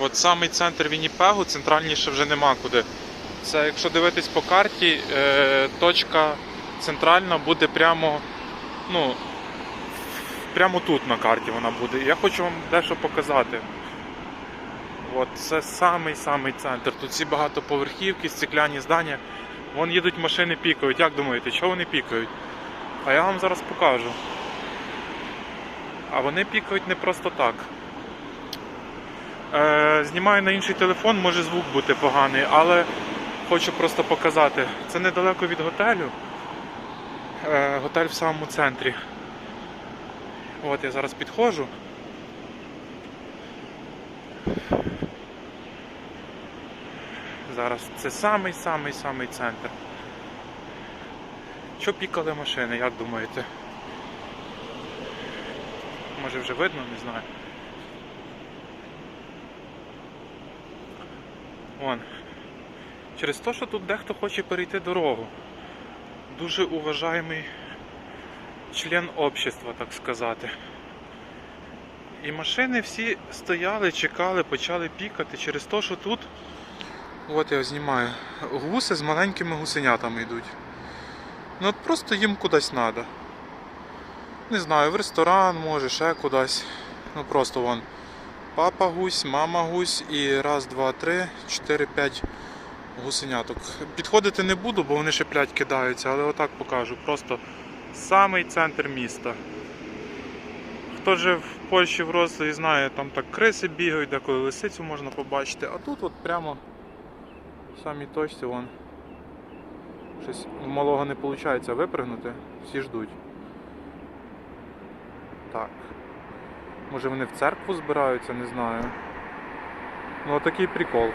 От самий центр Вінніпегу, центральніше вже нема куди. Це якщо дивитись по карті, е, точка центральна буде прямо, ну, прямо тут на карті вона буде. Я хочу вам дещо показати. От це самий-самий центр. Тут всі багатоповерхівки, стекляні здання. Вон їдуть машини пікають. Як думаєте, чого вони пікають? А я вам зараз покажу. А вони пікають не просто так. Е, знімаю на інший телефон, може звук бути поганий, але хочу просто показати. Це недалеко від готелю. Е, готель в самому центрі. От я зараз підходжу. Зараз це самий-самий-самий центр. Що пікали машини, як думаєте? Може вже видно, не знаю. Вон. Через те, що тут дехто хоче перейти дорогу. Дуже уважаємий член общества, так сказати. І машини всі стояли, чекали, почали пікати через те, що тут. От я знімаю. Гуси з маленькими гусенятами йдуть. Ну от просто їм кудись треба. Не знаю, в ресторан, може, ще кудись. Ну просто вон. Папа гусь, мама гусь і раз, два, три, чотири, п'ять гусеняток. Підходити не буду, бо вони ще плять кидаються, але отак покажу. Просто самий центр міста. Хто же в Польщі в Рослі знає, там так криси бігають, деколи лисицю можна побачити, а тут от прямо в самій точці вон. Щось у малого не виходить випригнути, всі ждуть. Так. Може вони в церкву збираються, не знаю. Ну такий прикол.